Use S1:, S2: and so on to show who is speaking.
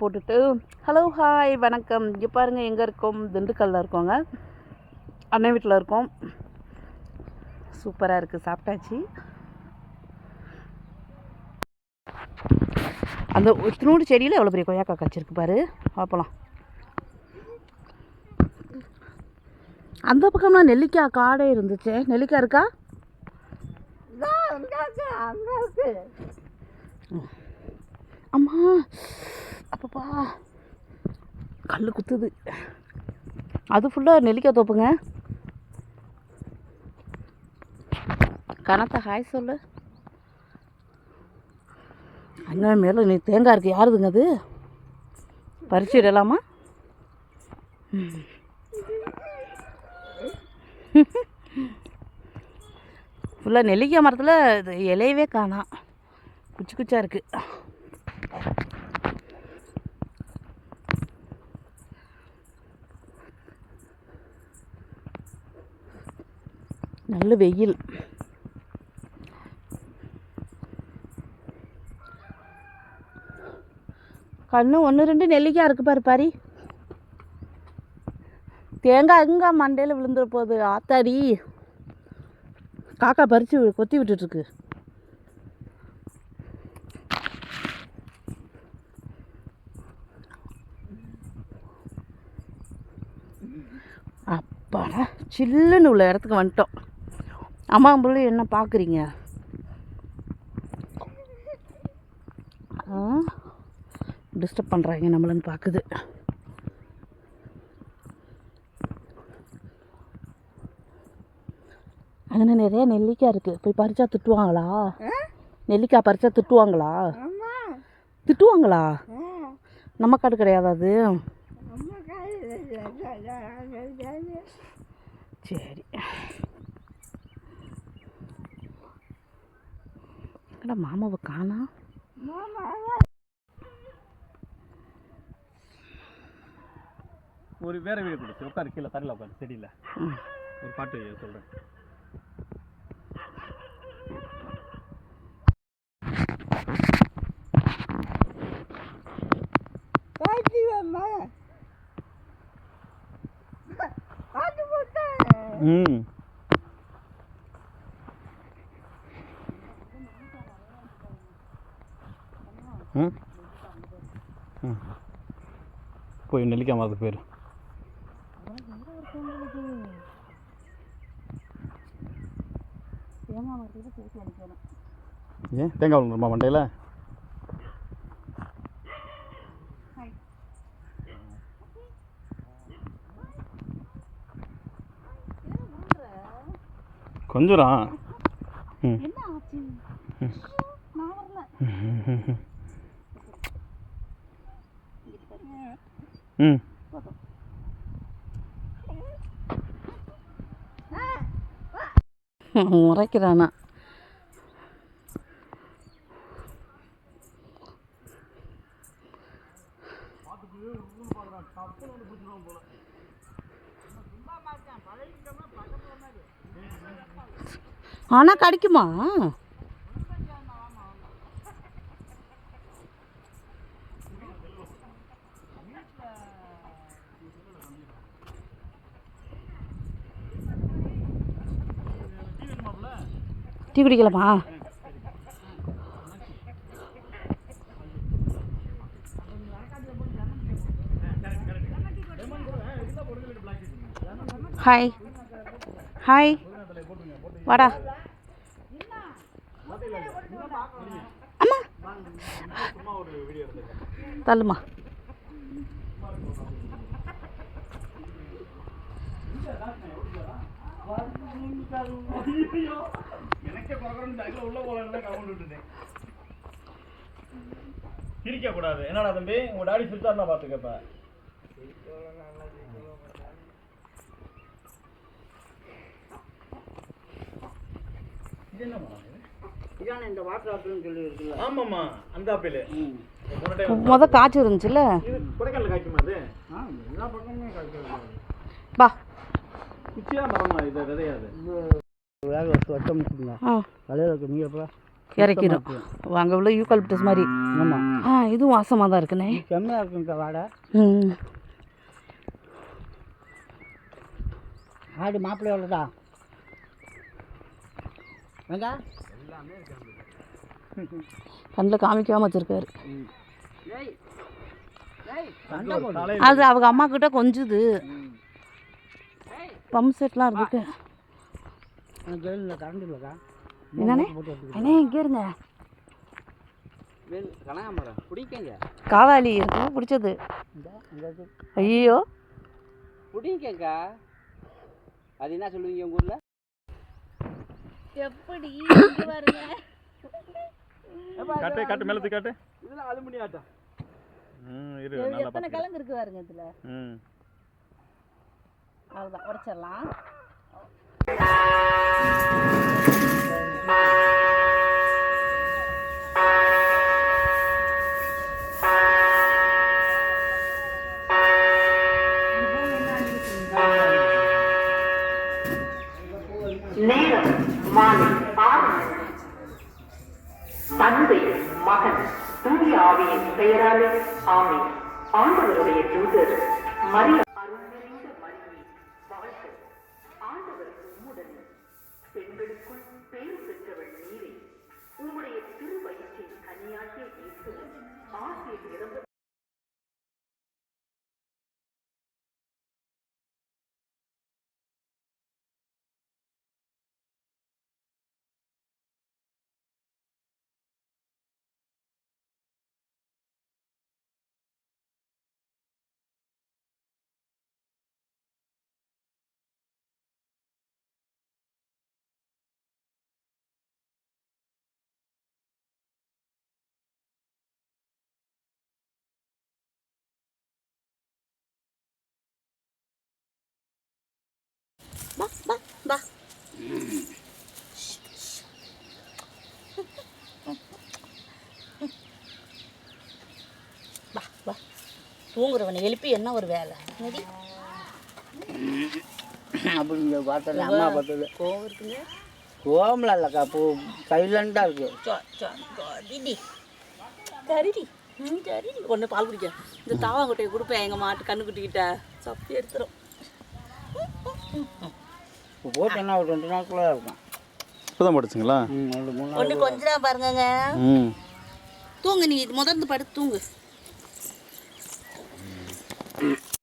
S1: போட்டுட்டு hello hi வணக்கம். இங்கே பாருங்கள் எங்கே இருக்கோம்? திண்டுக்கல்ல இருக்கோங்க. அண்ணன் வீட்டில் இருக்கோம். சூப்பராக இருக்குது சாப்பிட்டாச்சு. அந்த இத்தினோடு செடியில் எவ்வளோ பெரிய கொய்யாக்கா காய்ச்சிருக்கு பாரு. பார்ப்பலாம் அந்த பக்கம்லாம் நெல்லிக்காய் காடே இருந்துச்சு. நெல்லிக்காய் இருக்கா? அம்மா அப்பப்பா. கல் குத்துது. அது ஃபுல்லாக நெல்லிக்காய் தோப்புங்க. கனத்த ஹாய் சொல்லு. அங்கே மேலே நீ தேங்காய் இருக்குது யாருதுங்க அது? பறிச்சிடலாமா ஃபுல்லாக நெல்லிக்காய் மரத்தில் இது இலையவே காணாம் குச்சி குச்சா இருக்குது நல்ல வெயில். கண்ணு ஒன்று ரெண்டு நெல்லிக்காய் இருக்கு பாரு பாரி. தேங்காய் எங்க மண்டையில் விழுந்துட போகுது ஆத்தாடி. காக்கா பறித்து கொத்தி விட்டுட்ருக்கு. அப்பா சில்லுன்னு உள்ள இடத்துக்கு வந்துட்டோம். அம்மா பிள்ளை என்ன பார்க்குறீங்க டிஸ்டர்ப் பண்ணுறாங்க நம்மளன்னு பார்க்குது அங்கே நிறைய நெல்லிக்காய் இருக்குது போய் பறிச்சா திட்டுவாங்களா? நெல்லிக்காய் பறிச்சா திட்டுவாங்களா? திட்டுவாங்களா? நம்ம காடு கிடையாது அது. சரி. எங்கடா மாமாவை காணா?
S2: ஒரு வேற வீடு கொடுத்து உட்காரு கீழே தரையில் உட்காரு செடியில். ஒரு பாட்டு சொல்கிறேன் ம் ம் ம் போய் நெல்லிக்காய் மரத்துக்கு போயிரு ஏன் தேங்காய் விழுந்துருமா மண்டையில் கொஞ்சம் ம்
S1: என்ன முறைக்கிறானா? ஆனா கடிக்குமா? டீ குடிக்கலாமா ஹாய் ஹாய் வாடா. அம்மா. தள்ளுமா
S2: எனக்கே பார்க்கணும் அதுல உள்ள போகலாம் கவுண்ட் விட்டுட்டேன் சிரிக்க கூடாது என்னடா தம்பி? உங்க டாடி சிரிச்சாருன்னா பாத்துக்கப்ப இது என்ன மரம் இது?
S1: இதான இந்த வாட்டர் ஆப்பிள்னு சொல்லி இருக்குல்ல.
S2: ஆமாம்மா அந்த ஆப்பிள்
S1: முத காய்ச்சி இருந்துச்சுல்ல?
S2: இது கொடைக்கானல காய்க்குமா அது
S3: எல்லா பக்கமுமே கிடைக்கிறது
S1: பா.
S2: குச்சியா மரமா இது விதையாது.
S1: இறக்கிடும் அங்கே உள்ள யூக்கலிப்டஸ் மாதிரி.
S3: ஆமாம்
S1: ஆ இதுவும் வாசமாக தான் இருக்குண்ணே
S3: செம்மையாக இருக்குங்க வாடை.
S1: ம்.
S3: ஆடு மாப்பிள்ளை எவ்வளோதா வெங்க
S1: கண்ணில் காமிக்காமல் வச்சுருக்காரு. அது அவங்க அம்மா கிட்ட கொஞ்சுது. பம்ப் செட்லாம் இருக்கு. என்னண்ணே? அண்ணே இங்கே இருங்க. காவாலி இருக்கு பிடிச்சது. ஐயோ
S3: பிடிக்கங்கா. அது என்ன சொல்லுவீங்க உங்கள் ஊரில்?
S1: எப்படி
S2: காட்டு காட்டு மேலே தூக்கி காட்டு.
S3: இதெல்லாம் அலுமினி ஆட்டம்.
S2: ம் இரு நல்லா
S1: இருக்கு பாருங்க இதில்?
S2: ம்.
S1: உடச்சிடலாம்.
S4: நேரம் மாலை ஆறு தந்தை மகன் தூய ஆவியின் பெயராலே ஆமை ஆண்டவருடைய தூதர் மரியா. பெண்களுக்குள் பேர் பெற்றவள் நீரை உம்முடைய திருவயிற்றின் கனியாகிய இயேசு ஆசிரியர் நிரம்ப
S1: பா பா பா பா பா தூங்குறவனை எழுப்பி என்ன ஒரு வேலை? என்னடி?
S3: அப்படிங்க பார்த்தது அம்மா பார்த்தது
S1: கோவம் இருக்குங்க
S3: கோவம்லாம் இல்லைக்கா பூ சைலண்டாக இருக்கு.
S1: சோ சோ கரிடி கரிடி ம் கரிடி ஒன்று பால் குடிக்க. இந்த தாவாங்கொட்டையை கொடுப்பேன் எங்கள் மாட்டு கண்ணுக்குட்டிக்கிட்ட சப்பி எடுத்துரும்.
S3: இப்போ போட்டோன்னா ஒரு ரெண்டு நாளுக்குள்ளே இருக்கும்
S2: இப்போ தான் படிச்சுங்களா
S3: ம் ரெண்டு மூணு நாள்
S1: ஒன்று கொஞ்ச நேரம் பாருங்கங்க.
S2: ம்.
S1: தூங்கு நீ முதர்ந்து படுத்து தூங்கு.